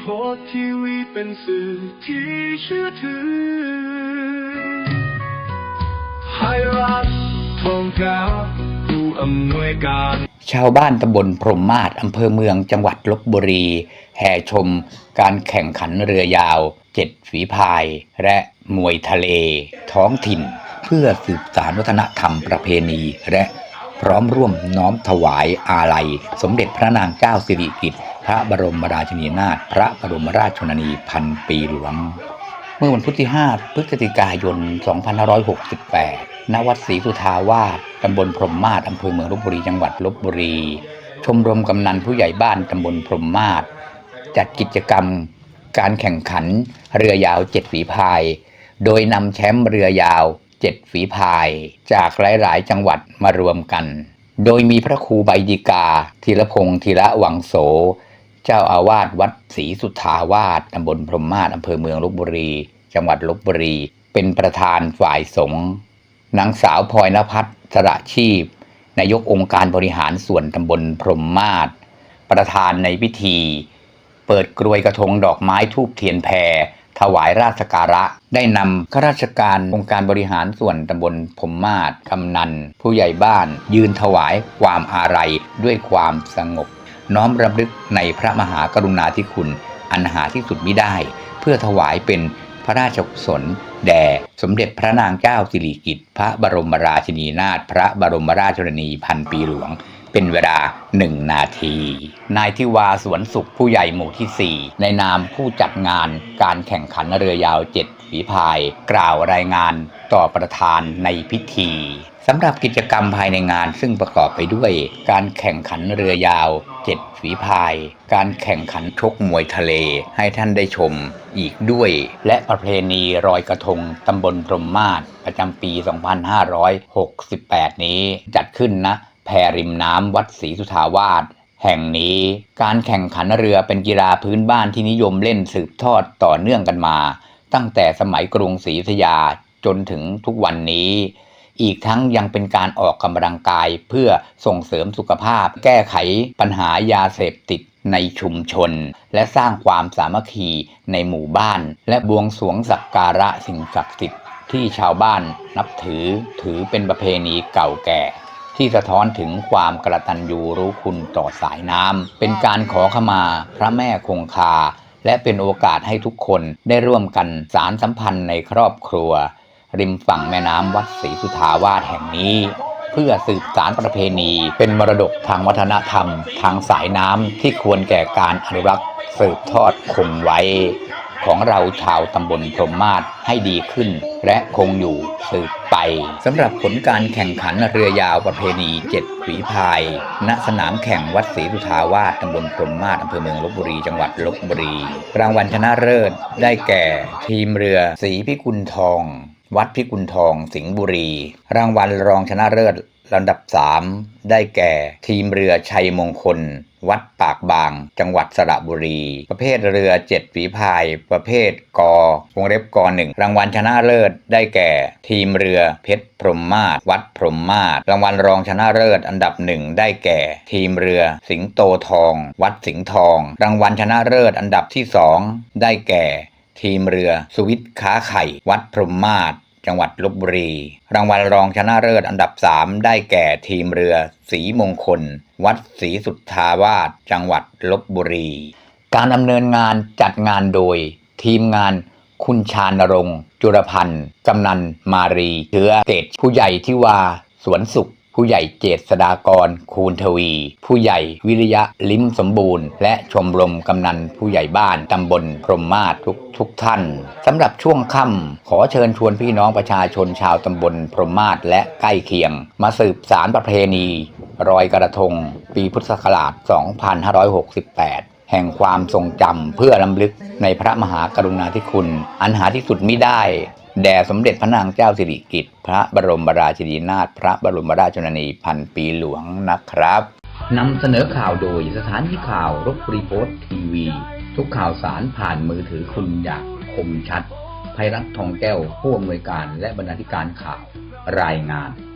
โพสทีวีเป็นสื่อที่เชื่อถือไทยรัฐทองแก้วผู้อำนวยการ ชาวบ้านตำบลพรหมมาศอำเภอเมืองจังหวัดลบบุรี แห่ชมการแข่งขันเรือยาวเจ็ดฝีพาย และมวยทะเล ท้องถิ่น เพื่อสืบสานวัฒนธรรมประเพณีและพร้อมร่วมน้อมถวายอาลัย สมเด็จพระนางเจ้าสิริกิติ์ ระบรมราชินีนาถพระบรมราชชนนีพันปีหลวง เมื่อวันพุธที่ 5 พฤศจิกายน 2568 ณ วัดศรีสุทาวาสตำบลพรมมาศอำเภอเมืองลบบุรีจังหวัดลบบุรี ชมรมกำนันผู้ใหญ่บ้านตำบลพรมมาศจัดกิจกรรมการแข่งขันเรือยาวเจ็ดฝีพาย โดยนำแชมป์เรือยาวเจ็ดฝีพาย จากหลาย ๆ จังหวัดมารวมกัน โดยมีพระครูใบดีกาธีรพงศ์ธีระวังโส เจ้าอาวาสวัดศรีสุทธาวาสตำบลพรหมมาศอำเภอเมืองลบบุรี จังหวัดลบบุรี เป็นประธานฝ่ายสงฆ์นางสาวพลอยนภัสสระชีพ นายกองค์การบริหารส่วนตำบลพรหมมาศประธานในพิธี เปิดกรวยกระทงดอกไม้ทูบเทียนแพรถวายราชการะได้นำข้าราชการองค์การบริหารส่วนตำบลพรมมาศกำนัน ผู้ใหญ่บ้านยืนถวายความอาลัยด้วยความสงบ น้อมรำลึกในพระมหากรุณาธิคุณ อันหาที่สุดมิได้ เพื่อถวายเป็นพระราชกุศลแด่สมเด็จพระนางเจ้าสิริกิติ์พระบรมราชินีนาถพระบรมราชชนนีพันปีหลวง เป็นเวลาหนึ่งนาที นายทิวาสวนสุขผู้ใหญ่หมู่ที่ 4 ในนามผู้จัดงานการแข่งขันเรือยาวเจ็ดฝีพาย กล่าวรายงานต่อประธานในพิธีสำหรับกิจกรรมภายในงานซึ่งประกอบไปด้วย การแข่งขันเรือยาวเจ็ดฝีพาย การแข่งขันชกมวยทะเลให้ท่านได้ชมอีกด้วย และประเพณีรอยกระทงตำบลพรมมาศประจำปี 2568 นี้จัดขึ้นนะ แพริมน้ำวัดศรีสุทาวาสแห่งนี้การแข่งขันเรือเป็นกีฬาพื้นบ้านที่นิยมเล่นสืบทอดต่อเนื่องกันมา ตั้งแต่สมัยกรุงศรีอยุธยาจนถึงทุกวันนี้ อีกทั้งยังเป็นการออกกำลังกายเพื่อส่งเสริมสุขภาพ แก้ไขปัญหายาเสพติดในชุมชน และสร้างความสามัคคีในหมู่บ้าน และบวงสรวงสักการะสิ่งศักดิ์สิทธิ์ที่ชาวบ้านนับถือถือเป็นประเพณีเก่าแก่ ที่สะท้อนถึงความกระตันยูรู้คุณต่อสายน้ำเป็นการขอขมาพระแม่คงคา และเป็นโอกาสให้ทุกคนได้ร่วมกันสารสัมพันธ์ในครอบครัว ริมฝั่งแม่น้ำวัดศรีสุทาวาสแห่งนี้ เพื่อสืบสารประเพณี เป็นมรดกทางวัฒนธรรม ทางสายน้ำที่ควรแก่การอนุรักษ์สืบทอดคงไว้ ของเราชาวตำบลพรมมาศให้ดีขึ้น และคงอยู่สืบไปสำหรับผลการแข่งขันเรือยาวประเพณีเจ็ดฝีพาย ณสนามแข่งวัดศรีสุทาวาสตำบลพรมมาศอำเภอเมืองลบบุรีจังหวัดลบบุรี รางวัลชนะเลิศได้แก่ ทีมเรือสีพิกุลทอง วัดพิกุลทองสิงห์บุรี รางวัลรองชนะเลิศลำดับ 3 ได้แก่ ทีมเรือชัยมงคล วัดปากบาง จังหวัดสระบุรี ประเภทเรือเจ็ดฝีพาย ประเภทกอวงเล็บกอหนึ่งรางวัลชนะเลิศ ได้แก่ ทีมเรือเพชรพรหมมาศวัดพรหมมาศรางวัลรองชนะเลิศอันดับหนึ่งได้แก่ ทีมเรือสิงโตทอง วัดสิงห์ทอง รางวัลชนะเลิศอันดับที่สองได้แก่ ทีมเรือสวิตค้าไข่ วัดพรหมมาศจังหวัดลบบุรี รางวัลรองชนะเลิศอันดับ 3 ได้แก่ทีมเรือสีมงคล วัดศรีสุทธาวาสจังหวัดลบบุรี การดำเนินงานจัดงานโดย ทีมงานคุณชานรงจุรพันธ์กำนันมารีเชื้อเกตผู้ใหญ่ที่ว่าสวนสุข ผู้ใหญ่เจษฎากร คูณทวี ผู้ใหญ่วิริยะลิ้มสมบูรณ์ และชมรมกำนันผู้ใหญ่บ้านตำบลพรหมมาศทุกทุกท่านสำหรับช่วงค่ำขอเชิญชวนพี่น้องประชาชนชาวตำบลพรหมมาศและใกล้เคียง มาสืบสารประเพณี รอยกระทง ปีพุทธศักราช 2568แห่งความทรงจำเพื่อลำลึกในพระมหากรุณาธิคุณ อันหาที่สุดมิได้ แด่สมเด็จพระนางเจ้าสิริกิติ์พระบรมราชินีนาถพระบรมราชชนนีพันปีหลวงนะครับนำเสนอข่าวโดยสถานีข่าวรบรีโพสทีวี ทุกข่าวสารผ่านมือถือคุณอยากคมชัดภัยรัฐทองแก้วผู้อำนวยการและบรรณาธิการข่าวรายงาน